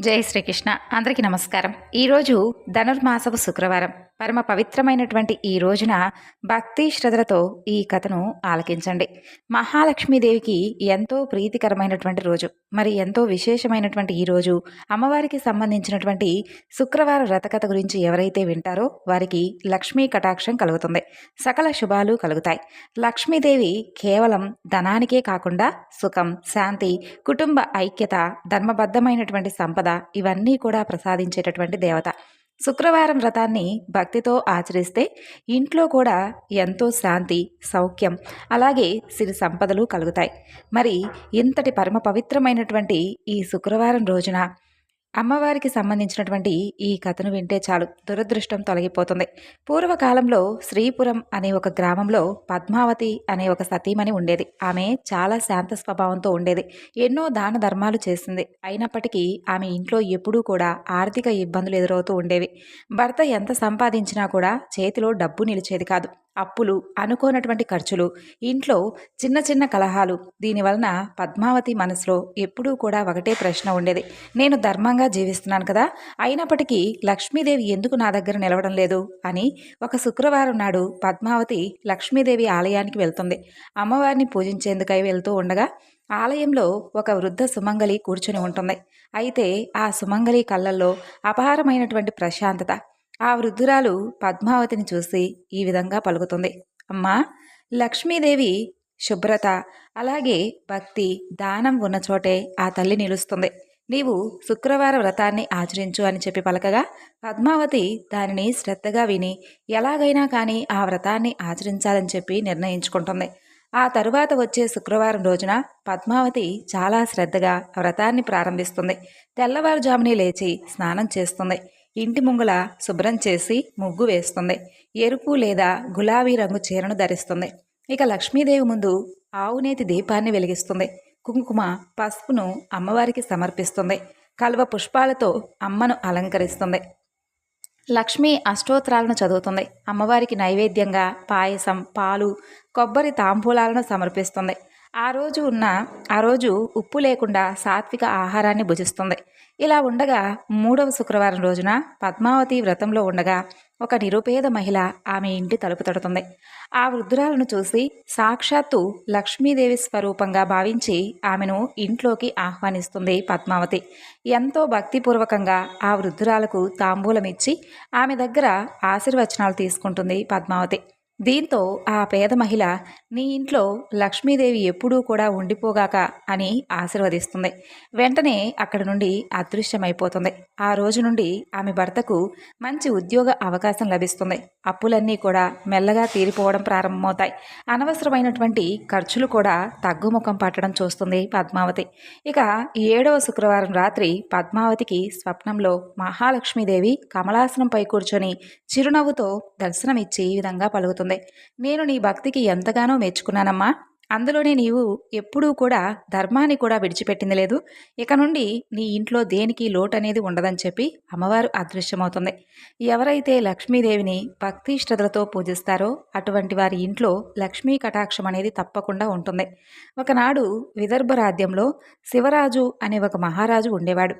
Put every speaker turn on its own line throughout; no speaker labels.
జై శ్రీకృష్ణ. అందరికీ నమస్కారం. ఈరోజు ధనుర్మాసపు శుక్రవారం. పరమ పవిత్రమైనటువంటి ఈ రోజున భక్తి శ్రద్ధలతో ఈ కథను ఆలకించండి. మహాలక్ష్మీదేవికి ఎంతో ప్రీతికరమైనటువంటి రోజు. మరి ఎంతో విశేషమైనటువంటి ఈ రోజు అమ్మవారికి సంబంధించినటువంటి శుక్రవార వ్రతకథ గురించి ఎవరైతే వింటారో వారికి లక్ష్మీ కటాక్షం కలుగుతుంది. సకల శుభాలు కలుగుతాయి. లక్ష్మీదేవి కేవలం ధనానికే కాకుండా సుఖం శాంతి కుటుంబ ఐక్యత ధర్మబద్ధమైనటువంటి సంపద ఇవన్నీ కూడా ప్రసాదించేటటువంటి దేవత. శుక్రవారం వ్రతాన్ని భక్తితో ఆచరిస్తే ఇంట్లో కూడా ఎంతో శాంతి సౌఖ్యం అలాగే సిరి సంపదలు కలుగుతాయి. మరి ఇంతటి పరమ పవిత్రమైనటువంటి ఈ శుక్రవారం రోజున అమ్మవారికి సంబంధించినటువంటి ఈ కథను వింటే చాలు. దురదృష్టం తొలగిపోతుంది. పూర్వకాలంలో శ్రీపురం అనే ఒక గ్రామంలో పద్మావతి అనే ఒక సతీమణి ఉండేది. ఆమె చాలా శాంత స్వభావంతో ఉండేది. ఎన్నో దాన ధర్మాలు చేసింది. అయినప్పటికీ ఆమె ఇంట్లో ఎప్పుడూ కూడా ఆర్థిక ఇబ్బందులు ఎదురవుతూ ఉండేవి. భర్త ఎంత సంపాదించినా కూడా చేతిలో డబ్బు నిలిచేది కాదు. అప్పులు అనుకోనటువంటి ఖర్చులు ఇంట్లో చిన్న చిన్న కలహాలు. దీనివలన పద్మావతి మనసులో ఎప్పుడూ కూడా ఒకటే ప్రశ్న ఉండేది. నేను ధర్మంగా జీవిస్తున్నాను కదా అయినప్పటికీ లక్ష్మీదేవి ఎందుకు నా దగ్గర నిలవడం లేదు అని ఒక శుక్రవారం నాడు పద్మావతి లక్ష్మీదేవి ఆలయానికి వెళ్తుంది. అమ్మవారిని పూజించేందుకై వెళ్తూ ఉండగా ఆలయంలో ఒక వృద్ధ సుమంగలి కూర్చుని ఉంటుంది. అయితే ఆ సుమంగలి కళ్ళల్లో అపారమైనటువంటి ప్రశాంతత ఆ వృద్ధురాలు పద్మావతిని చూసి ఈ విధంగా పలుకుతుంది. అమ్మా లక్ష్మీదేవి శుభ్రత అలాగే భక్తి దానం ఉన్న చోటే ఆ తల్లి నిలుస్తుంది. నీవు శుక్రవార వ్రతాన్ని ఆచరించు అని చెప్పి పలకగా పద్మావతి దానిని శ్రద్ధగా విని ఎలాగైనా కానీ ఆ వ్రతాన్ని ఆచరించాలని చెప్పి నిర్ణయించుకుంటుంది. ఆ తరువాత వచ్చే శుక్రవారం రోజున పద్మావతి చాలా శ్రద్ధగా వ్రతాన్ని ప్రారంభిస్తుంది. తెల్లవారుజాముని లేచి స్నానం చేస్తుంది. ఇంటి ముంగుల శుభ్రం చేసి ముగ్గు వేస్తుంది. ఎరుపు లేదా గులాబీ రంగు చీరను ధరిస్తుంది. ఇక లక్ష్మీదేవి ముందు ఆవునేతి దీపాన్ని వెలిగిస్తుంది. కుంకుమ పసుపును అమ్మవారికి సమర్పిస్తుంది. కలువ పుష్పాలతో అమ్మను అలంకరిస్తుంది. లక్ష్మి అష్టోత్తరాలను చదువుతుంది. అమ్మవారికి నైవేద్యంగా పాయసం పాలు కొబ్బరి తాంబూలాలను సమర్పిస్తుంది. ఆ రోజు ఉన్న ఆ రోజు ఉప్పు లేకుండా సాత్విక ఆహారాన్ని భుజిస్తుంది. ఇలా ఉండగా మూడవ శుక్రవారం రోజున పద్మావతి వ్రతంలో ఉండగా ఒక నిరుపేద మహిళ ఆమె ఇంటి తలుపు తడుతుంది. ఆ వృద్ధురాలను చూసి సాక్షాత్తు లక్ష్మీదేవి స్వరూపంగా భావించి ఆమెను ఇంట్లోకి ఆహ్వానిస్తుంది పద్మావతి. ఎంతో భక్తిపూర్వకంగా ఆ వృద్ధురాలకు తాంబూలమిచ్చి ఆమె దగ్గర ఆశీర్వచనాలు తీసుకుంటుంది పద్మావతి. దీంతో ఆ పేద మహిళ నీ ఇంట్లో లక్ష్మీదేవి ఎప్పుడూ కూడా ఉండిపోగాక అని ఆశీర్వదిస్తుంది. వెంటనే అక్కడి నుండి అదృశ్యమైపోతుంది. ఆ రోజు నుండి ఆమె భర్తకు మంచి ఉద్యోగ అవకాశం లభిస్తుంది. అప్పులన్నీ కూడా మెల్లగా తీరిపోవడం ప్రారంభమవుతాయి. అనవసరమైనటువంటి ఖర్చులు కూడా తగ్గుముఖం పట్టడం చూస్తుంది పద్మావతి. ఇక ఏడవ శుక్రవారం రాత్రి పద్మావతికి స్వప్నంలో మహాలక్ష్మీదేవి కమలాసనంపై కూర్చొని చిరునవ్వుతో దర్శనమిచ్చి ఈ విధంగా పలుకుతుంది. నేను నీ భక్తికి ఎంతగానో మెచ్చుకున్నానమ్మా. అందులోనే నీవు ఎప్పుడూ కూడా ధర్మాన్ని కూడా విడిచిపెట్టింది లేదు. ఇక నుండి నీ ఇంట్లో దేనికి లోటు అనేది ఉండదని చెప్పి అమ్మవారు అదృశ్యమవుతుంది. ఎవరైతే లక్ష్మీదేవిని భక్తి శ్రద్ధలతో పూజిస్తారో అటువంటి వారి ఇంట్లో లక్ష్మీ కటాక్షం అనేది తప్పకుండా ఉంటుంది. ఒకనాడు విదర్భ రాజ్యంలో శివరాజు అనే ఒక మహారాజు ఉండేవాడు.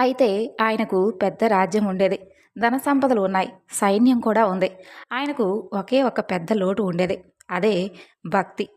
అయితే ఆయనకు పెద్ద రాజ్యం ఉండేది. ధన సంపదలు ఉన్నాయి. సైన్యం కూడా ఉంది. ఆయనకు ఒకే ఒక పెద్ద లోటు ఉండేది. అదే భక్తి.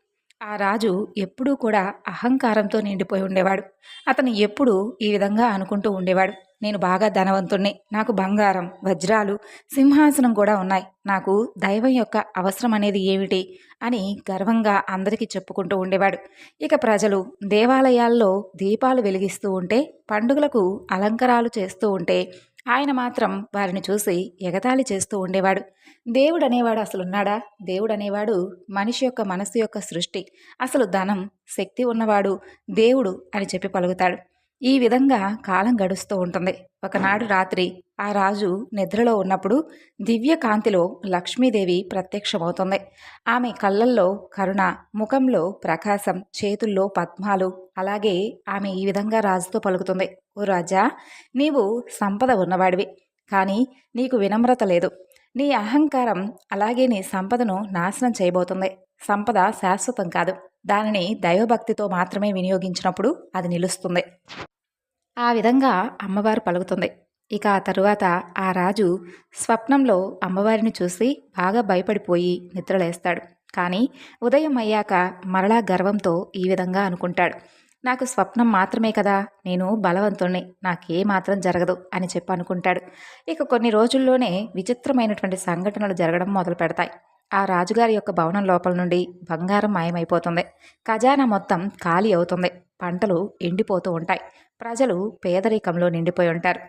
ఆ రాజు ఎప్పుడూ కూడా అహంకారంతో నిండిపోయి ఉండేవాడు. అతను ఎప్పుడూ ఈ విధంగా అనుకుంటూ ఉండేవాడు. నేను బాగా ధనవంతుణ్ణి. నాకు బంగారం వజ్రాలు సింహాసనం కూడా ఉన్నాయి. నాకు దైవం యొక్క అవసరం అనేది ఏమిటి? అని గర్వంగా అందరికీ చెప్పుకుంటూ ఉండేవాడు. ఇక ప్రజలు దేవాలయాల్లో దీపాలు వెలిగిస్తూ ఉంటే పండుగలకు అలంకరాలు చేస్తూ ఉంటే ఆయన మాత్రం వారిని చూసి ఎగతాళి చేస్తూ ఉండేవాడు. దేవుడు అనేవాడు అసలు ఉన్నాడా దేవుడు అనేవాడు మనిషి యొక్క మనసు యొక్క సృష్టి. అసలు ధనం శక్తి ఉన్నవాడు దేవుడు అని చెప్పి పలుకుతాడు. ఈ విధంగా కాలం గడుస్తూ ఉంటుంది. ఒకనాడు రాత్రి ఆ రాజు నిద్రలో ఉన్నప్పుడు దివ్య కాంతిలో లక్ష్మీదేవి ప్రత్యక్షమవుతుంది. ఆమె కళ్ళల్లో కరుణ ముఖంలో ప్రకాశం చేతుల్లో పద్మాలు అలాగే ఆమె ఈ విధంగా రాజుతో పలుకుతుంది. ఓ రాజా నీవు సంపద ఉన్నవాడివి కానీ నీకు వినమ్రత లేదు. నీ అహంకారం అలాగే నీ సంపదను నాశనం చేయబోతుంది. సంపద శాశ్వతం కాదు. దానిని దైవభక్తితో మాత్రమే వినియోగించినప్పుడు అది నిలుస్తుంది. ఆ విధంగా అమ్మవారు పలుకుతుంది. ఇక ఆ తరువాత ఆ రాజు స్వప్నంలో అమ్మవారిని చూసి బాగా భయపడిపోయి నిద్రలేస్తాడు. కానీ ఉదయం అయ్యాక మరలా గర్వంతో ఈ విధంగా అనుకుంటాడు. నాకు స్వప్నం మాత్రమే కదా నేను బలవంతుణ్ణి నాకే మాత్రం జరగదు అని చెప్పి అనుకుంటాడు. ఇక కొన్ని రోజుల్లోనే విచిత్రమైనటువంటి సంఘటనలు జరగడం మొదలు పెడతాయి ఆ రాజుగారి యొక్క భవనం లోపల నుండి బంగారం మాయమైపోతుంది. ఖజానా మొత్తం ఖాళీ అవుతుంది. పంటలు ఎండిపోతూ ఉంటాయి. ప్రజలు పేదరికంలో నిండిపోయి ఉంటారు.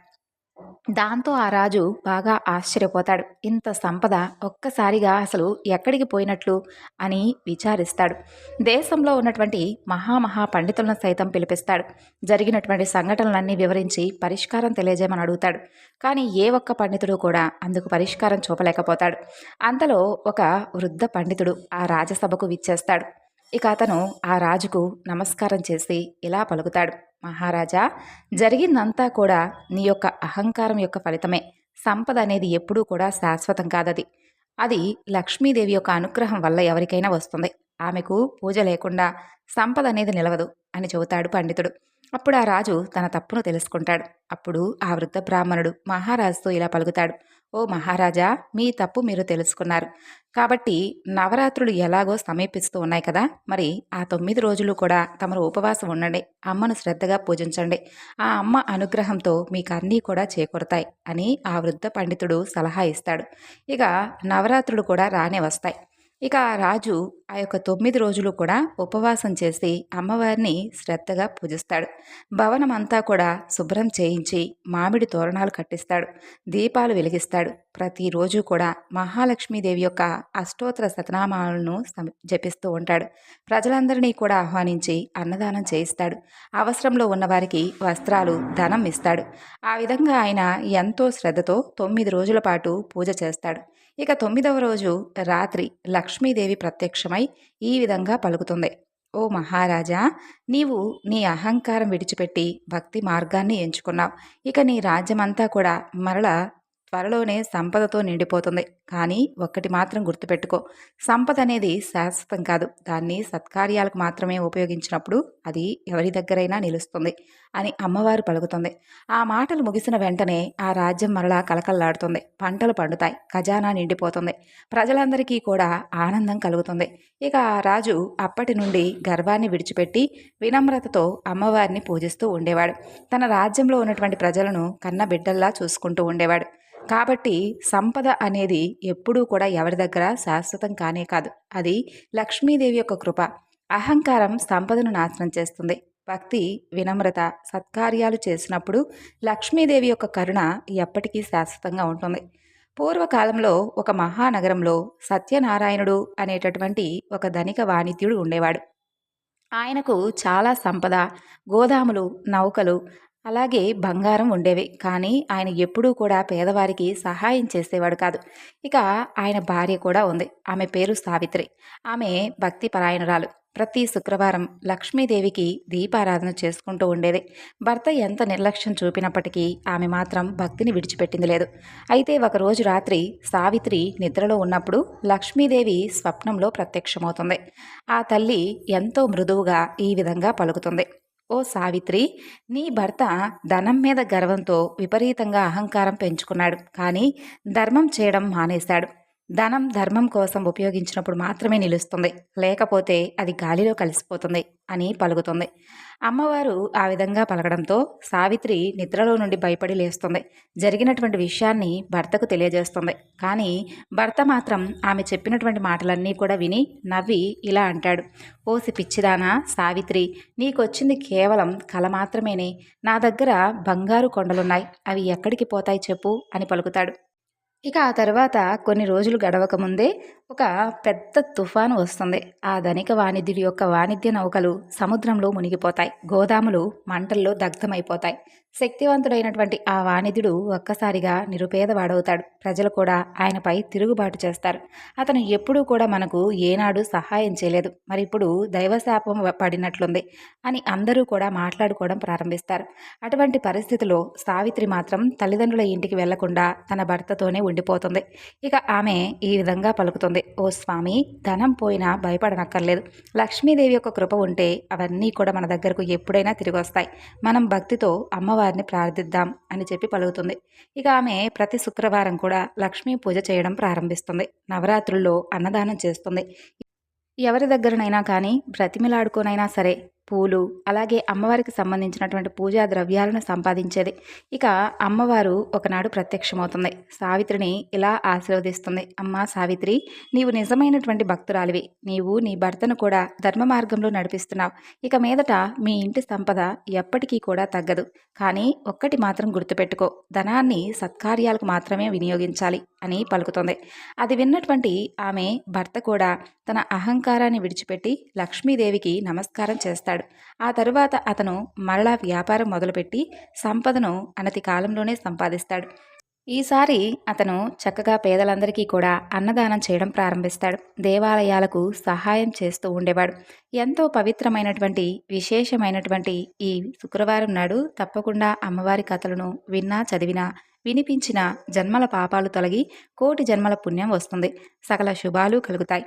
దాంతో ఆ రాజు బాగా ఆశ్చర్యపోతాడు. ఇంత సంపద ఒక్కసారిగా అసలు ఎక్కడికి పోయినట్లు అని విచారిస్తాడు. దేశంలో ఉన్నటువంటి మహామహా పండితులను సైతం పిలిపిస్తాడు. జరిగినటువంటి సంఘటనలన్నీ వివరించి పరిష్కారం తెలియజేయమని అడుగుతాడు. కానీ ఏ ఒక్క పండితుడు కూడా అందుకు పరిష్కారం చూపలేకపోతాడు. అంతలో ఒక వృద్ధ పండితుడు ఆ రాజసభకు విచ్చేస్తాడు. ఇక అతను ఆ రాజుకు నమస్కారం చేసి ఇలా పలుకుతాడు. మహారాజా జరిగిందంతా కూడా నీ యొక్క అహంకారం యొక్క ఫలితమే. సంపద అనేది ఎప్పుడూ కూడా శాశ్వతం కాదది. అది లక్ష్మీదేవి యొక్క అనుగ్రహం వల్ల ఎవరికైనా వస్తుంది. ఆమెకు పూజ లేకుండా సంపద అనేది నిలవదు అని చెబుతాడు పండితుడు. అప్పుడు ఆ రాజు తన తప్పును తెలుసుకుంటాడు. అప్పుడు ఆ వృద్ధ బ్రాహ్మణుడు మహారాజుతో ఇలా పలుకుతాడు. ఓ మహారాజా మీ తప్పు మీరు తెలుసుకున్నారు. కాబట్టి నవరాత్రులు ఎలాగో సమీపిస్తూ ఉన్నాయి కదా! మరి ఆ తొమ్మిది రోజులు కూడా తమరు ఉపవాసం ఉండండి. అమ్మను శ్రద్ధగా పూజించండి. ఆ అమ్మ అనుగ్రహంతో మీకు అన్నీ కూడా చేకూరుతాయి అని ఆ వృద్ధ పండితుడు సలహా ఇస్తాడు. ఇక నవరాత్రులు కూడా రానే వస్తాయి. ఇక రాజు ఆ యొక్క తొమ్మిది రోజులు కూడా ఉపవాసం చేసి అమ్మవారిని శ్రద్ధగా పూజిస్తాడు. భవనం అంతా కూడా శుభ్రం చేయించి మామిడి తోరణాలు కట్టిస్తాడు. దీపాలు వెలిగిస్తాడు. ప్రతిరోజు కూడా మహాలక్ష్మీదేవి యొక్క అష్టోత్తర శతనామాలను జపిస్తూ ఉంటాడు. ప్రజలందరినీ కూడా ఆహ్వానించి అన్నదానం చేయిస్తాడు. అవసరంలో ఉన్నవారికి వస్త్రాలు ధనం ఇస్తాడు. ఆ విధంగా ఆయన ఎంతో శ్రద్ధతో తొమ్మిది రోజుల పాటు పూజ చేస్తాడు. ఇక తొమ్మిదవ రోజు రాత్రి లక్ష్మీదేవి ప్రత్యక్షమై ఈ విధంగా పలుకుతుంది. ఓ మహారాజా నీవు నీ అహంకారం విడిచిపెట్టి భక్తి మార్గాన్ని ఎంచుకున్నావు. ఇక నీ రాజ్యమంతా కూడా మరల త్వరలోనే సంపదతో నిండిపోతుంది. కానీ ఒక్కటి మాత్రం గుర్తుపెట్టుకో. సంపద అనేది శాశ్వతం కాదు. దాన్ని సత్కార్యాలకు మాత్రమే ఉపయోగించినప్పుడు అది ఎవరి దగ్గరైనా నిలుస్తుంది అని అమ్మవారు పలుకుతుంది. ఆ మాటలు ముగిసిన వెంటనే ఆ రాజ్యం మరలా కలకల్లాడుతుంది పంటలు పండుతాయి. ఖజానా నిండిపోతుంది. ప్రజలందరికీ కూడా ఆనందం కలుగుతుంది. ఇక ఆ రాజు అప్పటి నుండి గర్వాన్ని విడిచిపెట్టి వినమ్రతతో అమ్మవారిని పూజిస్తూ ఉండేవాడు. తన రాజ్యంలో ఉన్నటువంటి ప్రజలను కన్న బిడ్డల్లా చూసుకుంటూ ఉండేవాడు. కాబట్టి సంపద అనేది ఎప్పుడూ కూడా ఎవరి దగ్గర శాశ్వతం కానే కాదు. అది లక్ష్మీదేవి యొక్క కృప. అహంకారం సంపదను నాశనం చేస్తుంది. భక్తి వినమ్రత సత్కార్యాలు చేసినప్పుడు లక్ష్మీదేవి యొక్క కరుణ ఎప్పటికీ శాశ్వతంగా ఉంటుంది. పూర్వకాలంలో ఒక మహానగరంలో సత్యనారాయణుడు అనేటటువంటి ఒక ధనిక వాణిజ్యుడు ఉండేవాడు. ఆయనకు చాలా సంపద గోదాములు నౌకలు అలాగే బంగారం ఉండేవి కానీ ఆయన ఎప్పుడూ కూడా పేదవారికి సహాయం చేసేవాడు కాదు. ఇక ఆయన భార్య కూడా ఉంది. ఆమె పేరు సావిత్రి. ఆమె భక్తి పరాయణురాలు ప్రతి శుక్రవారం లక్ష్మీదేవికి దీపారాధన చేసుకుంటూ ఉండేది. భర్త ఎంత నిర్లక్ష్యం చూపినప్పటికీ ఆమె మాత్రం భక్తిని విడిచిపెట్టింది లేదు. అయితే ఒకరోజు రాత్రి సావిత్రి నిద్రలో ఉన్నప్పుడు లక్ష్మీదేవి స్వప్నంలో ప్రత్యక్షమవుతుంది. ఆ తల్లి ఎంతో మృదువుగా ఈ విధంగా పలుకుతుంది. ఓ సావిత్రి నీ భర్త ధనం మీద గర్వంతో విపరీతంగా అహంకారం పెంచుకున్నాడు. కానీ ధర్మం చేయడం మానేశాడు. ధనం ధర్మం కోసం ఉపయోగించినప్పుడు మాత్రమే నిలుస్తుంది. లేకపోతే అది గాలిలో కలిసిపోతుంది అని పలుకుతుంది. అమ్మవారు ఆ విధంగా పలకడంతో సావిత్రి నిద్రలో నుండి భయపడి లేస్తుంది. జరిగినటువంటి విషయాన్ని భర్తకు తెలియజేస్తుంది. కానీ భర్త మాత్రం ఆమె చెప్పినటువంటి మాటలన్నీ కూడా విని నవ్వి ఇలా అంటాడు. ఓసి పిచ్చిదానా సావిత్రి నీకొచ్చింది కేవలం కల మాత్రమేనే. నా దగ్గర బంగారు కొండలున్నాయి. అవి ఎక్కడికి పోతాయి చెప్పు అని పలుకుతాడు. ఇక ఆ తర్వాత కొన్ని రోజులు గడవకముందే ఒక పెద్ద తుఫాను వస్తుంది. ఆ ధనిక వాణిధ్యుడి యొక్క వాణిజ్య నౌకలు సముద్రంలో మునిగిపోతాయి. గోదాములు మంటల్లో దగ్ధమైపోతాయి. శక్తివంతుడైనటువంటి ఆ వాణిధ్యుడు ఒక్కసారిగా నిరుపేదవాడవుతాడు. ప్రజలు కూడా ఆయనపై తిరుగుబాటు చేస్తారు. అతను ఎప్పుడూ కూడా మనకు ఏనాడు సహాయం చేయలేదు. మరి ఇప్పుడు దైవశాపం పడినట్లుంది అని అందరూ కూడా మాట్లాడుకోవడం ప్రారంభిస్తారు. అటువంటి పరిస్థితిలో సావిత్రి మాత్రం తల్లిదండ్రుల ఇంటికి వెళ్ళకుండా తన భర్తతోనే ఉండిపోతుంది. ఇక ఆమె ఈ విధంగా పలుకుతుంది. చెప్తుంది ఓ స్వామి ధనం పోయినా భయపడనక్కర్లేదు. లక్ష్మీదేవి యొక్క కృప ఉంటే అవన్నీ కూడా మన దగ్గరకు ఎప్పుడైనా తిరిగి వస్తాయి. మనం భక్తితో అమ్మవారిని ప్రార్థిద్దాం అని చెప్పి పలుకుతుంది. ఇక ఆమె ప్రతి శుక్రవారం కూడా లక్ష్మీ పూజ చేయడం ప్రారంభిస్తుంది. నవరాత్రుల్లో అన్నదానం చేస్తుంది. ఎవరి దగ్గరనైనా కానీ బ్రతిమిలాడుకోనైనా సరే పూలు అలాగే అమ్మవారికి సంబంధించినటువంటి పూజా ద్రవ్యాలను సంపాదించేది. ఇక అమ్మవారు ఒకనాడు ప్రత్యక్షమవుతుంది. సావిత్రిని ఇలా ఆశీర్వదిస్తుంది. అమ్మ సావిత్రి నీవు నిజమైనటువంటి భక్తురాలివి. నీవు నీ భర్తను కూడా ధర్మ మార్గంలో నడిపిస్తున్నావు. ఇక మీదట మీ ఇంటి సంపద ఎప్పటికీ కూడా తగ్గదు. కానీ ఒక్కటి మాత్రం గుర్తుపెట్టుకో. ధనాన్ని సత్కార్యాలకు మాత్రమే వినియోగించాలి అని పలుకుతుంది. అది విన్నటువంటి ఆమె భర్త కూడా తన అహంకారాన్ని విడిచిపెట్టి లక్ష్మీదేవికి నమస్కారం చేస్తాడు. ఆ తరువాత అతను మరలా వ్యాపారం మొదలుపెట్టి సంపదను అనతి కాలంలోనే సంపాదిస్తాడు. ఈసారి అతను చక్కగా పేదలందరికీ కూడా అన్నదానం చేయడం ప్రారంభిస్తాడు. దేవాలయాలకు సహాయం చేస్తూ ఉండేవాడు. ఎంతో పవిత్రమైనటువంటి విశేషమైనటువంటి ఈ శుక్రవారం నాడు తప్పకుండా అమ్మవారి కథలను విన్నా చదివినా వినిపించిన జన్మల పాపాలు తొలగి కోటి జన్మల పుణ్యం వస్తుంది. సకల శుభాలు కలుగుతాయి.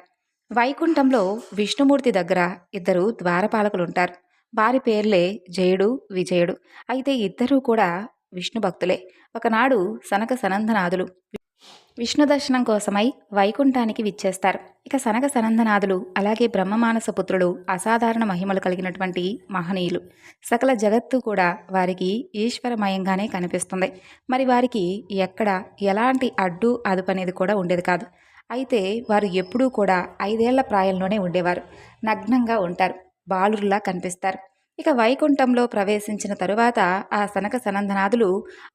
వైకుంఠంలో విష్ణుమూర్తి దగ్గర ఇద్దరు ద్వారపాలకులు ఉంటారు వారి పేర్లే జయుడు విజయుడు. అయితే ఇద్దరూ కూడా విష్ణు భక్తులే. ఒకనాడు సనక సనందనాథులు విష్ణు దర్శనం కోసమై వైకుంఠానికి విచ్చేస్తారు. ఇక సనక సనందనాథులు అలాగే బ్రహ్మమానస పుత్రులు అసాధారణ మహిమలు కలిగినటువంటి మహనీయులు. సకల జగత్తు కూడా వారికి ఈశ్వరమయంగానే కనిపిస్తుంది. మరి వారికి ఎక్కడ ఎలాంటి అడ్డు అదుపు అనేది కూడా ఉండేది కాదు. అయితే వారు ఎప్పుడూ కూడా ఐదేళ్ళ ప్రాయంలోనే ఉండేవారు. నగ్నంగా ఉంటారు. బాలురులా కనిపిస్తారు. ఇక వైకుంఠంలో ప్రవేశించిన తరువాత ఆ సనక సనందనాథులు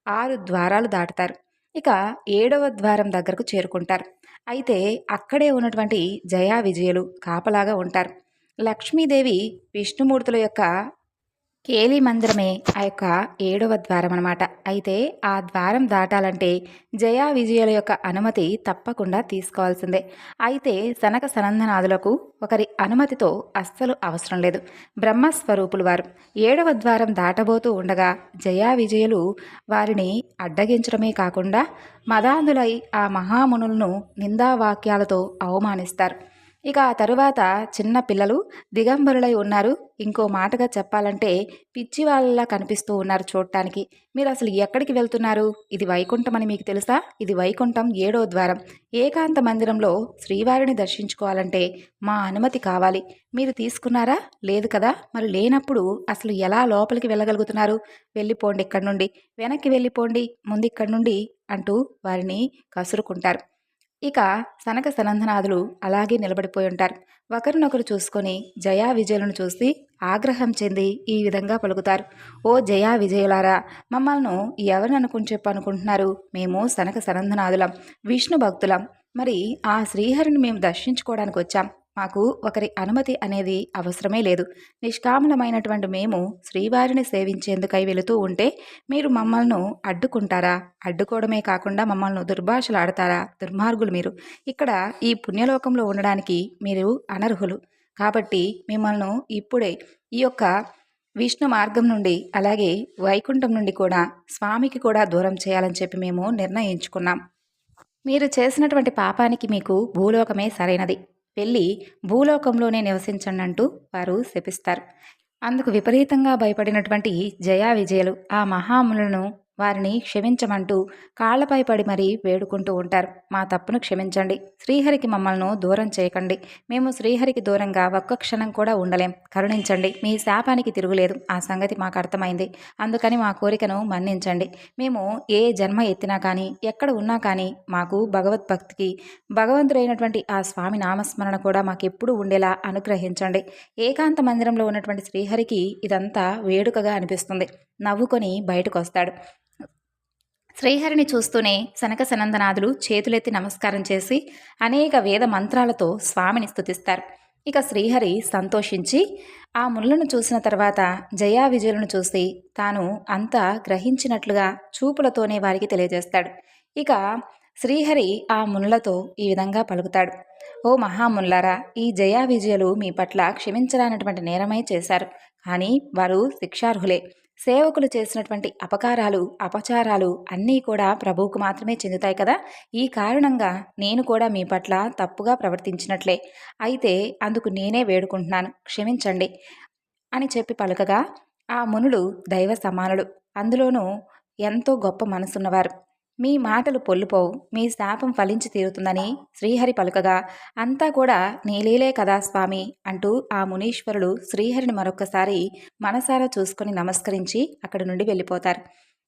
ఆరు ద్వారాలు దాటుతారు. ఇక ఏడవ ద్వారం దగ్గరకు చేరుకుంటారు. అయితే అక్కడే ఉన్నటువంటి జయా విజయలు కాపలాగా ఉంటారు. లక్ష్మీదేవి విష్ణుమూర్తుల యొక్క కేలి మందిరమే ఆ యొక్క ఏడవ ద్వారం అనమాట అయితే ఆ ద్వారం దాటాలంటే జయా విజయుల యొక్క అనుమతి తప్పకుండా తీసుకోవాల్సిందే. అయితే సనక సనందనాథులకు ఒకరి అనుమతితో అస్సలు అవసరం లేదు. బ్రహ్మస్వరూపులు వారు. ఏడవ ద్వారం దాటబోతూ ఉండగా జయా విజయులు వారిని అడ్డగించడమే కాకుండా మదాంధులై ఆ మహామునులను నిందావాక్యాలతో అవమానిస్తారు. ఇక ఆ తరువాత చిన్న పిల్లలు దిగంబరులై ఉన్నారు. ఇంకో మాటగా చెప్పాలంటే పిచ్చి వాళ్ళలా కనిపిస్తూ ఉన్నారు చూడటానికి మీరు అసలు ఎక్కడికి వెళ్తున్నారు? ఇది వైకుంఠం అని మీకు తెలుసా? ఇది వైకుంఠం ఏడో ద్వారం. ఏకాంత మందిరంలో శ్రీవారిని దర్శించుకోవాలంటే మా అనుమతి కావాలి. మీరు తీసుకున్నారా? లేదు కదా? మరి లేనప్పుడు అసలు ఎలా లోపలికి వెళ్ళగలుగుతున్నారు? వెళ్ళిపోండి ఇక్కడి నుండి. వెనక్కి వెళ్ళిపోండి ముందు ఇక్కడి నుండి అంటూ వారిని కసురుకుంటారు. ఇక సనక సనందనాథులు అలాగే నిలబడిపోయి ఉంటారు. ఒకరినొకరు చూసుకొని జయా విజయులను చూసి ఆగ్రహం చెంది ఈ విధంగా పలుకుతారు. ఓ జయా విజయులారా మమ్మల్ని ఎవరిని అనుకుని చెప్పు అనుకుంటున్నారు మేము సనక సనందనాథులం విష్ణు భక్తులం. మరి ఆ శ్రీహరిని మేము దర్శించుకోవడానికి వచ్చాం. మాకు ఒకరి అనుమతి అనేది అవసరమే లేదు. నిష్కామలమైనటువంటి మేము శ్రీవారిని సేవించేందుకై వెళుతూ ఉంటే మీరు మమ్మల్ని అడ్డుకుంటారా? అడ్డుకోవడమే కాకుండా మమ్మల్ని దుర్భాషలాడతారా? దుర్మార్గులు మీరు. ఇక్కడ ఈ పుణ్యలోకంలో ఉండడానికి మీరు అనర్హులు. కాబట్టి మిమ్మల్ని ఇప్పుడే ఈ యొక్క విష్ణు మార్గం నుండి అలాగే వైకుంఠం నుండి కూడా స్వామికి కూడా దూరం చేయాలని చెప్పి మేము నిర్ణయించుకున్నాం. మీరు చేసినటువంటి పాపానికి మీకు భూలోకమే సరైనది. వెళ్ళి భూలోకంలోనే నివసించండంటూ వారు శపిస్తారు. అందుకు విపరీతంగా భయపడినటువంటి జయా విజయలు ఆ మహాములను వారిని క్షమించమంటూ కాళ్ళపై పడి మరీ వేడుకుంటూ ఉంటారు. మా తప్పును క్షమించండి. శ్రీహరికి మమ్మల్ని దూరం చేయకండి. మేము శ్రీహరికి దూరంగా ఒక్క క్షణం కూడా ఉండలేం. కరుణించండి. మీ శాపానికి తిరుగులేదు. ఆ సంగతి మాకు అర్థమైంది. అందుకని మా కోరికను మన్నించండి. మేము ఏ జన్మ ఎత్తినా కానీ ఎక్కడ ఉన్నా కానీ మాకు భగవద్భక్తికి భగవంతుడైనటువంటి ఆ స్వామి నామస్మరణ కూడా మాకెప్పుడు ఉండేలా అనుగ్రహించండి. ఏకాంత మందిరంలో ఉన్నటువంటి శ్రీహరికి ఇదంతా వేడుకగా అనిపిస్తుంది. నవ్వుకొని బయటకు వస్తాడు శ్రీహరిని చూస్తూనే సనక సనందనాథులు చేతులెత్తి నమస్కారం చేసి అనేక వేద మంత్రాలతో స్వామిని స్తుతిస్తారు. ఇక శ్రీహరి సంతోషించి ఆ ముళ్ళను చూసిన తర్వాత జయా విజయులను చూసి తాను అంతా గ్రహించినట్లుగా చూపులతోనే వారికి తెలియజేస్తాడు. ఇక శ్రీహరి ఆ మునులతో ఈ విధంగా పలుకుతాడు. ఓ మహాముల్లారా ఈ జయా విజయులు మీ పట్ల క్షమించరానటువంటి నేరమై చేశారు. కానీ వారు శిక్షార్హులే. సేవకులు చేసినటువంటి అపకారాలు అపచారాలు అన్నీ కూడా ప్రభువుకు మాత్రమే చెందుతాయి కదా? ఈ కారణంగా నేను కూడా మీ పట్ల తప్పుగా ప్రవర్తించినట్లే. అయితే అందుకు నేనే వేడుకుంటున్నాను. క్షమించండి అని చెప్పి పలకగా ఆ మునులు దైవ సమానులు. అందులోనూ ఎంతో గొప్ప మనసున్నవారు. మీ మాటలు పొల్లుపోవు మీ శాపం ఫలించి తీరుతుందని శ్రీహరి పలుకగా అంతా కూడా నీలీలే కదా స్వామి అంటూ ఆ మునీశ్వరుడు శ్రీహరిని మరొక్కసారి మనసారా చూసుకుని నమస్కరించి అక్కడి నుండి వెళ్ళిపోతారు.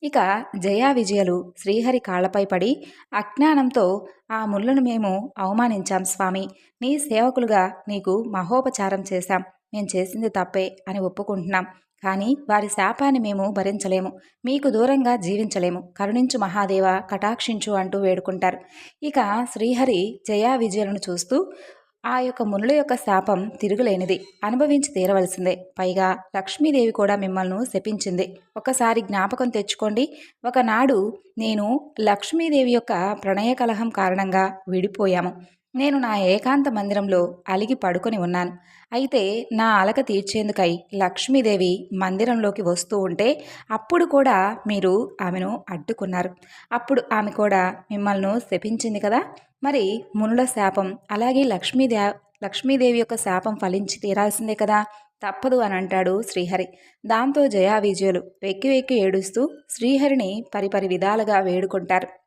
ఇక జయా విజయలు శ్రీహరి కాళ్ళపై పడి అజ్ఞానంతో ఆ ముళ్ళను మేము అవమానించాం స్వామి నీ సేవకులుగా నీకు మహోపచారం చేశాం మేం చేసింది తప్పే అని ఒప్పుకుంటున్నాం. కానీ వారి శాపాన్ని మేము భరించలేము. మీకు దూరంగా జీవించలేము. కరుణించు మహాదేవ కటాక్షించు అంటూ వేడుకుంటారు. ఇక శ్రీహరి జయా విజయలను చూస్తూ ఆ యొక్క మునుల యొక్క శాపం తిరుగులేనిది. అనుభవించి తీరవలసిందే. పైగా లక్ష్మీదేవి కూడా మిమ్మల్ని శపించింది. ఒకసారి జ్ఞాపకం తెచ్చుకోండి. ఒకనాడు నేను లక్ష్మీదేవి యొక్క ప్రణయ కలహం కారణంగా విడిపోయాము. నేను నా ఏకాంత మందిరంలో అలిగి పడుకొని ఉన్నాను. అయితే నా అలక తీర్చేందుకై లక్ష్మీదేవి మందిరంలోకి వస్తూ ఉంటే అప్పుడు కూడా మీరు ఆమెను అడ్డుకున్నారు. అప్పుడు ఆమె కూడా మిమ్మల్ని శపించింది కదా? మరి మునుల శాపం అలాగే లక్ష్మీదే లక్ష్మీదేవి యొక్క శాపం ఫలించి తీరాల్సిందే కదా? తప్పదు అని అంటాడు శ్రీహరి. దాంతో జయా విజయులు వెక్కి వెక్కి ఏడుస్తూ శ్రీహరిని పరిపరి విధాలుగా వేడుకుంటారు.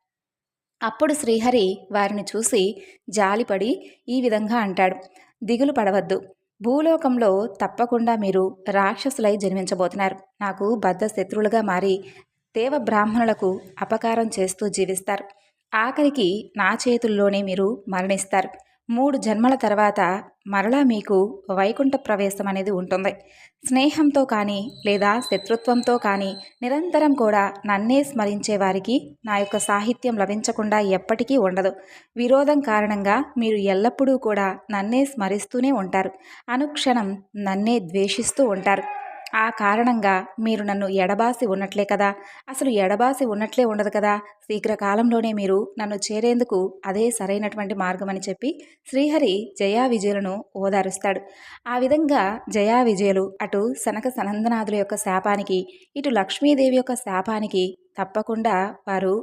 అప్పుడు శ్రీహరి వారిని చూసి జాలిపడి ఈ విధంగా అంటాడు దిగులు పడవద్దు. భూలోకంలో తప్పకుండా మీరు రాక్షసులై జన్మించబోతున్నారు. నాకు బద్ధ శత్రువులుగా మారి దేవ బ్రాహ్మణులకు అపకారం చేస్తూ జీవిస్తారు. ఆఖరికి నా చేతుల్లోనే మీరు మరణిస్తారు. మూడు జన్మల తర్వాత మరలా మీకు వైకుంఠ ప్రవేశం అనేది ఉంటుంది. స్నేహంతో కానీ లేదా శత్రుత్వంతో కానీ నిరంతరం కూడా నన్నే స్మరించే వారికి నా యొక్క సాహిత్యం లభించకుండా ఎప్పటికీ ఉండదు. విరోధం కారణంగా మీరు ఎల్లప్పుడూ కూడా నన్నే స్మరిస్తూనే ఉంటారు. అనుక్షణం నన్నే ద్వేషిస్తూ ఉంటారు. ఆ కారణంగా మీరు నన్ను ఎడబాసి ఉన్నట్లే కదా. అసలు ఎడబాసి ఉన్నట్లే ఉండదు కదా. శీఘ్రకాలంలోనే మీరు నన్ను చేరేందుకు అదే సరైనటువంటి మార్గం అని చెప్పి శ్రీహరి జయా విజయులను ఓదారుస్తాడు. ఆ విధంగా జయా విజయులు అటు శనక సనందనాథుల యొక్క శాపానికి ఇటు లక్ష్మీదేవి యొక్క శాపానికి తప్పకుండా వారు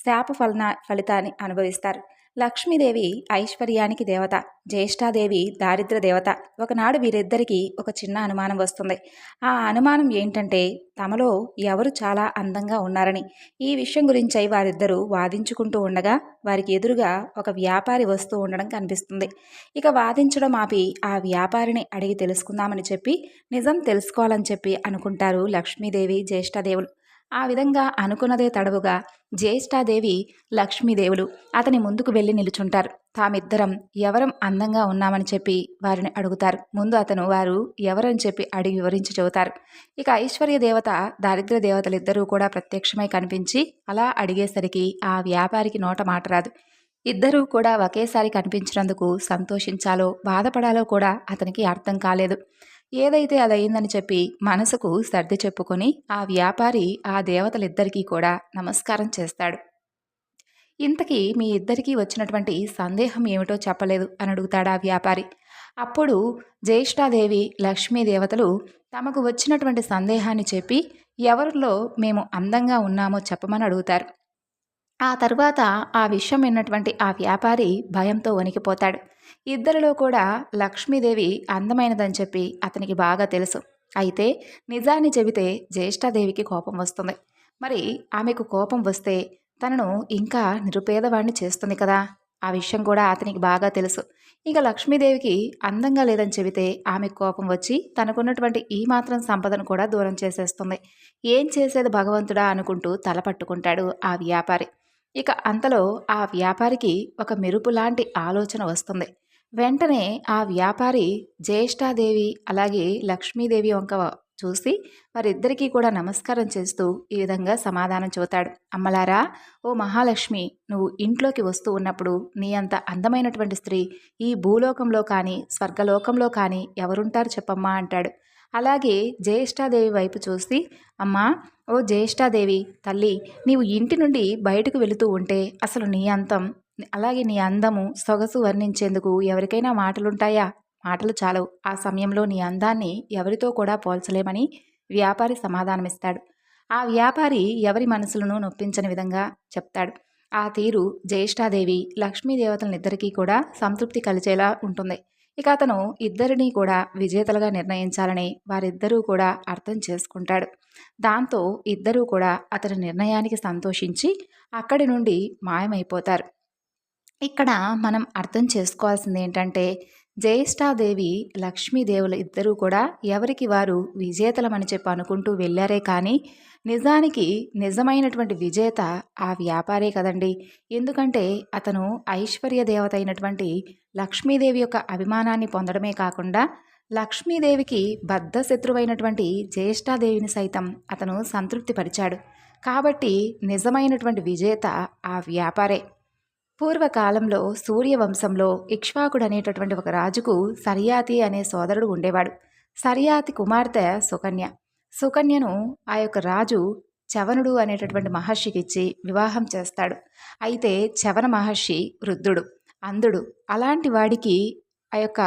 శాప ఫలన ఫలితాన్ని అనుభవిస్తారు. లక్ష్మీదేవి ఐశ్వర్యానికి దేవత జ్యేష్ఠాదేవి దారిద్ర దేవత. ఒకనాడు వీరిద్దరికీ ఒక చిన్న అనుమానం వస్తుంది. ఆ అనుమానం ఏంటంటే తమలో ఎవరు చాలా అందంగా ఉన్నారని. ఈ విషయం గురించి వారిద్దరూ వాదించుకుంటూ ఉండగా వారికి ఎదురుగా ఒక వ్యాపారి వస్తూ ఉండడం కనిపిస్తుంది. ఇక వాదించడం ఆపి ఆ వ్యాపారిని అడిగి తెలుసుకుందామని చెప్పి నిజం తెలుసుకోవాలని చెప్పి అనుకుంటారు లక్ష్మీదేవి జ్యేష్ఠదేవులు. ఆ విధంగా అనుకున్నదే తడవుగా జ్యేష్ఠాదేవి లక్ష్మీదేవులు అతని ముందుకు వెళ్ళి నిలుచుంటారు. తామిద్దరం ఎవరం అందంగా ఉన్నామని చెప్పి వారిని అడుగుతారు. ముందు అతను వారు ఎవరని చెప్పి అడిగి వివరించి చెబుతారు. ఇక ఐశ్వర్య దేవత దారిద్ర దేవతలిద్దరూ కూడా ప్రత్యక్షమై కనిపించి అలా అడిగేసరికి ఆ వ్యాపారికి నోట మాట రాదు. ఇద్దరూ కూడా ఒకేసారి కనిపించినందుకు సంతోషించాలో బాధపడాలో కూడా అతనికి అర్థం కాలేదు. ఏదైతే అదయిందని చెప్పి మనసుకు సర్ది చెప్పుకొని ఆ వ్యాపారి ఆ దేవతలిద్దరికీ కూడా నమస్కారం చేస్తాడు. ఇంతకీ మీ ఇద్దరికీ వచ్చినటువంటి సందేహం ఏమిటో చెప్పలేదు అని అడుగుతాడు ఆ వ్యాపారి. అప్పుడు జ్యేష్ఠాదేవి లక్ష్మీ దేవతలు తమకు వచ్చినటువంటి సందేహాన్ని చెప్పి ఎవరిలో మేము అందంగా ఉన్నామో చెప్పమని అడుగుతారు. ఆ తర్వాత ఆ విషయం విన్నటువంటి ఆ వ్యాపారి భయంతో వణికిపోతాడు. ఇద్దరిలో కూడా లక్ష్మీదేవి అందమైనదని చెప్పి అతనికి బాగా తెలుసు. అయితే నిజాన్ని చెబితే జ్యేష్ఠాదేవికి కోపం వస్తుంది. మరి ఆమెకు కోపం వస్తే తనను ఇంకా నిరుపేదవాణ్ణి చేస్తుంది కదా? ఆ విషయం కూడా అతనికి బాగా తెలుసు. ఇక లక్ష్మీదేవికి అందంగా లేదని చెబితే ఆమె కోపం వచ్చి తనకున్నటువంటి ఈ మాత్రం సంపదను కూడా దూరం చేసేస్తుంది. ఏం చేసేది భగవంతుడా అనుకుంటూ తల పట్టుకుంటాడు ఆ వ్యాపారి. ఇక అంతలో ఆ వ్యాపారికి ఒక మెరుపు లాంటి ఆలోచన వస్తుంది. వెంటనే ఆ వ్యాపారి జ్యేష్ఠాదేవి అలాగే లక్ష్మీదేవి వంక చూసి వారిద్దరికీ కూడా నమస్కారం చేస్తూ ఈ విధంగా సమాధానం చూతాడు అమ్మలారా ఓ మహాలక్ష్మి నువ్వు ఇంట్లోకి వస్తూ ఉన్నప్పుడు నీ అంత అందమైనటువంటి స్త్రీ ఈ భూలోకంలో కానీ స్వర్గలోకంలో కానీ ఎవరుంటారు చెప్పమ్మా అంటాడు. అలాగే జ్యేష్ఠాదేవి వైపు చూసి అమ్మా ఓ జ్యేష్ఠాదేవి తల్లి నీవు ఇంటి నుండి బయటకు వెళుతూ ఉంటే అసలు నీ అంతం అలాగే నీ అందము సొగసు వర్ణించేందుకు ఎవరికైనా మాటలుంటాయా? మాటలు చాలవు. ఆ సమయంలో నీ అందాన్ని ఎవరితో కూడా పోల్చలేమని వ్యాపారి సమాధానమిస్తాడు. ఆ వ్యాపారి ఎవరి మనసులను నొప్పించని విధంగా చెప్తాడు. ఆ తీరు జ్యేష్ఠాదేవి లక్ష్మీదేవతలనిద్దరికీ కూడా సంతృప్తి కలిచేలా ఉంటుంది. ఇక అతను ఇద్దరినీ కూడా విజేతలుగా నిర్ణయించాలని వారిద్దరూ కూడా అర్థం చేసుకుంటాడు. దాంతో ఇద్దరూ కూడా అతని నిర్ణయానికి సంతోషించి అక్కడి నుండి మాయమైపోతారు. ఇక్కడ మనం అర్థం చేసుకోవాల్సింది ఏంటంటే జ్యేష్ఠాదేవి లక్ష్మీదేవులు ఇద్దరూ కూడా ఎవరికి వారు విజేతలమని చెప్పి అనుకుంటూ వెళ్ళారే కానీ నిజానికి నిజమైనటువంటి విజేత ఆ వ్యాపారే కదండి. ఎందుకంటే అతను ఐశ్వర్య దేవత అయినటువంటి లక్ష్మీదేవి యొక్క అభిమానాన్ని పొందడమే కాకుండా లక్ష్మీదేవికి బద్ధ శత్రువైనటువంటి జ్యేష్ఠాదేవిని సైతం అతను సంతృప్తిపరిచాడు. కాబట్టి నిజమైనటువంటి విజేత ఆ వ్యాపారే. పూర్వకాలంలో సూర్యవంశంలో ఇక్ష్వాకుడు అనేటటువంటి ఒక రాజుకు సరియాతి అనే సోదరుడు ఉండేవాడు. సరియాతి కుమార్తె సుకన్య. సుకన్యను ఆ యొక్క రాజు చవనుడు అనేటటువంటి మహర్షికి ఇచ్చి వివాహం చేస్తాడు. అయితే చవన మహర్షి వృద్ధుడు అంధుడు. అలాంటి వాడికి ఆ యొక్క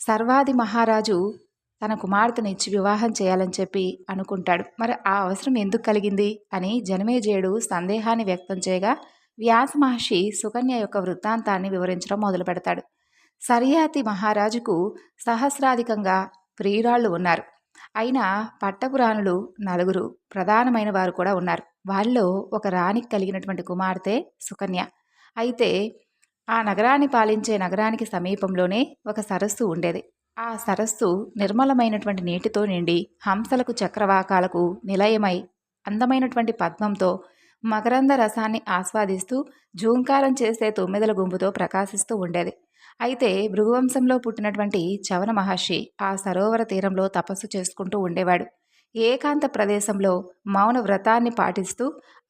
సర్వాది మహారాజు తన కుమార్తెను ఇచ్చి వివాహం చేయాలని చెప్పి అనుకుంటాడు. మరి ఆ అవసరం ఎందుకు కలిగింది అని జనమేజయుడు సందేహాన్ని వ్యక్తం చేయగా వ్యాస మహర్షి సుకన్య యొక్క వృత్తాంతాన్ని వివరించడం మొదలు పెడతాడు సరియాతి మహారాజుకు సహస్రాధికంగా ప్రియురాళ్ళు ఉన్నారు. అయినా పట్టపురాణులు నలుగురు ప్రధానమైన వారు కూడా ఉన్నారు. వాళ్ళలో ఒక రాణికి కలిగినటువంటి కుమార్తె సుకన్య. అయితే ఆ నగరాన్ని పాలించే నగరానికి సమీపంలోనే ఒక సరస్సు ఉండేది. ఆ సరస్సు నిర్మలమైనటువంటి నీటితో నిండి హంసలకు చక్రవాకాలకు నిలయమై అందమైనటువంటి పద్మంతో మకరంద రసాన్ని ఆస్వాదిస్తూ జూంకారం చేసే తొమ్మిదల గుంపుతో ప్రకాశిస్తూ ఉండేది. అయితే భృగువంశంలో పుట్టినటువంటి చవన మహర్షి ఆ సరోవర తీరంలో తపస్సు చేసుకుంటూ ఉండేవాడు. ఏకాంత ప్రదేశంలో మౌన వ్రతాన్ని పాటిస్తూ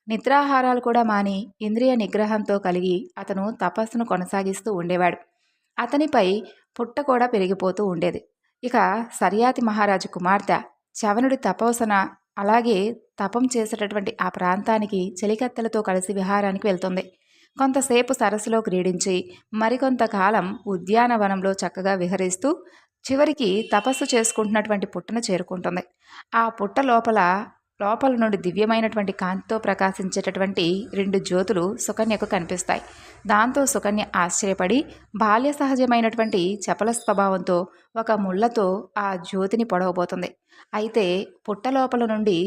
నిద్రాహారాలు కూడా మాని ఇంద్రియ నిగ్రహంతో కలిగి అతను తపస్సును కొనసాగిస్తూ ఉండేవాడు. అతనిపై పుట్ట కూడా పెరిగిపోతూ ఉండేది. ఇక సర్యాతి మహారాజు కుమార్తె చవనుడి తపోసన అలాగే తపం చేసేటటువంటి ఆ ప్రాంతానికి చెలికత్తెలతో కలిసి విహారానికి వెళ్తుంది. కొంతసేపు సరస్సులో క్రీడించి మరికొంతకాలం ఉద్యానవనంలో చక్కగా విహరిస్తూ చివరికి తపస్సు చేసుకుంటున్నటువంటి పుట్టను చేరుకుంటుంది. ఆ పుట్ట లోపల లోపల నుండి దివ్యమైనటువంటి కాంతితో ప్రకాశించేటటువంటి రెండు జ్యోతులు సుకన్యకు కనిపిస్తాయి. దాంతో సుకన్య ఆశ్చర్యపడి బాల్య సహజమైనటువంటి చపల స్వభావంతో ఒక ముళ్ళతో ఆ జ్యోతిని పొడవబోతుంది. అయితే పుట్ట లోపల నుండి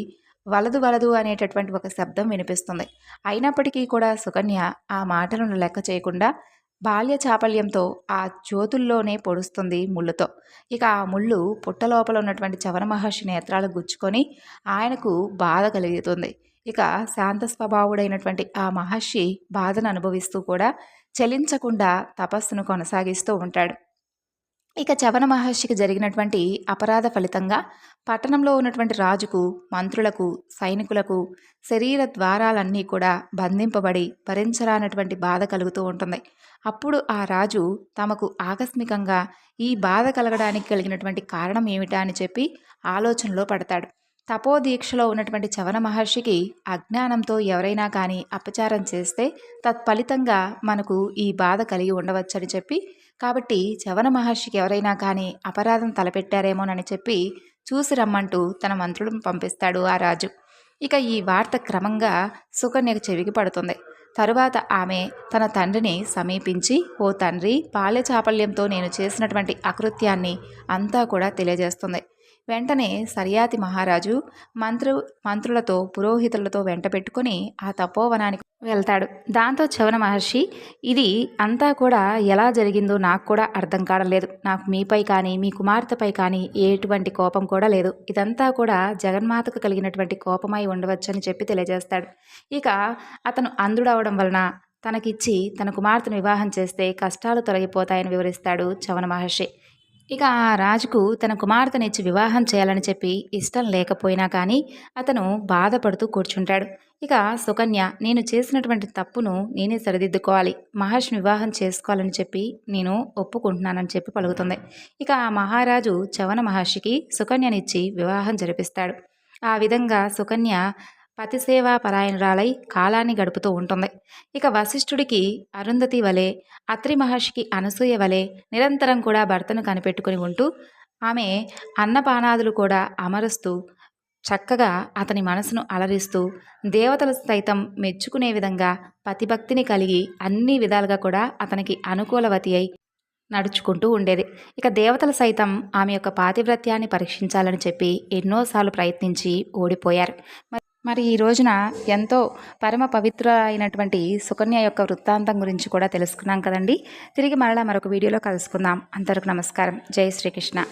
వలదు వలదు అనేటటువంటి ఒక శబ్దం వినిపిస్తుంది. అయినప్పటికీ కూడా సుకన్య ఆ మాటలను లెక్క చేయకుండా బాల్య చాపల్యంతో ఆ జ్యోతుల్లోనే పొడుస్తుంది ముళ్ళుతో. ఇక ఆ ముళ్ళు పుట్టలోపల ఉన్నటువంటి చవన మహర్షి నేత్రాలు గుచ్చుకొని ఆయనకు బాధ కలుగుతుంది. ఇక శాంత స్వభావుడైనటువంటి ఆ మహర్షి బాధను అనుభవిస్తూ కూడా చలించకుండా తపస్సును కొనసాగిస్తూ ఉంటాడు. ఇక చవన మహర్షికి జరిగినటువంటి అపరాధ ఫలితంగా పట్టణంలో ఉన్నటువంటి రాజుకు మంత్రులకు సైనికులకు శరీర ద్వారాలన్నీ కూడా బంధింపబడి భరించరానటువంటి బాధ కలుగుతూ ఉంటుంది. అప్పుడు ఆ రాజు తమకు ఆకస్మికంగా ఈ బాధ కలగడానికి కలిగినటువంటి కారణం ఏమిటా అని చెప్పి ఆలోచనలో పడతాడు. తపోదీక్షలో ఉన్నటువంటి చవన మహర్షికి అజ్ఞానంతో ఎవరైనా కానీ అపచారం చేస్తే తత్ఫలితంగా మనకు ఈ బాధ కలిగి ఉండవచ్చని చెప్పి కాబట్టి చవన మహర్షికి ఎవరైనా కానీ అపరాధం తలపెట్టారేమోనని చెప్పి చూసి రమ్మంటూ తన మంత్రులను పంపిస్తాడు ఆ రాజు. ఇక ఈ వార్త క్రమంగా సుకన్యకు చెవికి పడుతుంది. తరువాత ఆమె తన తండ్రిని సమీపించి ఓ తండ్రి పాలె చాపల్యంతో నేను చేసినటువంటి అకృత్యాన్ని అంతా కూడా తెలియజేస్తుంది. వెంటనే సరియాతి మహారాజు మంత్రు మంత్రులతో పురోహితులతో వెంట పెట్టుకుని ఆ తపోవనానికి వెళ్తాడు. దాంతో చవన మహర్షి ఇది అంతా కూడా ఎలా జరిగిందో నాకు కూడా అర్థం కాడలేదు నాకు మీపై కానీ మీ కుమార్తెపై కానీ ఎటువంటి కోపం కూడా లేదు. ఇదంతా కూడా జగన్మాతకు కలిగినటువంటి కోపమై ఉండవచ్చని చెప్పి తెలియజేస్తాడు. ఇక అతను అందుడవడం వలన తనకిచ్చి తన కుమార్తెను వివాహం చేస్తే కష్టాలు తొలగిపోతాయని వివరిస్తాడు చవన మహర్షి. ఇక ఆ రాజుకు తన కుమార్తెనిచ్చి వివాహం చేయాలని చెప్పి ఇష్టం లేకపోయినా కానీ అతను బాధపడుతూ కూర్చుంటాడు. ఇక సుకన్య నేను చేసినటువంటి తప్పును నేనే సరిదిద్దుకోవాలి. మహర్షిని వివాహం చేసుకోవాలని చెప్పి నేను ఒప్పుకుంటున్నానని చెప్పి పలుకుతుంది ఇక ఆ మహారాజు చవన మహర్షికి సుకన్యనిచ్చి వివాహం జరిపిస్తాడు. ఆ విధంగా సుకన్య పతిసేవా పరాయణురాలై కాలాన్ని గడుపుతూ ఉంటుంది. ఇక వశిష్ఠుడికి అరుంధతి వలె అత్రి మహర్షికి అనసూయ వలె నిరంతరం కూడా భర్తను కనిపెట్టుకుని ఉంటూ ఆమె అన్నపానాదులు కూడా అమరుస్తూ చక్కగా అతని మనసును అలరిస్తూ దేవతలు సైతం మెచ్చుకునే విధంగా పతిభక్తిని కలిగి అన్ని విధాలుగా కూడా అతనికి అనుకూలవతి అయి నడుచుకుంటూ ఉండేది. ఇక దేవతలు సైతం ఆమె యొక్క పాతివ్రత్యాన్ని పరీక్షించాలని చెప్పి ఎన్నోసార్లు ప్రయత్నించి ఓడిపోయారు. మరి మరి ఈ రోజున ఎంతో పరమ పవిత్ర అయినటువంటి సుకన్య యొక్క వృత్తాంతం గురించి కూడా తెలుసుకున్నాం కదండి. తిరిగి మరలా మరొక వీడియోలో కలుసుకుందాం. అంతవరకు నమస్కారం. జై శ్రీకృష్ణ.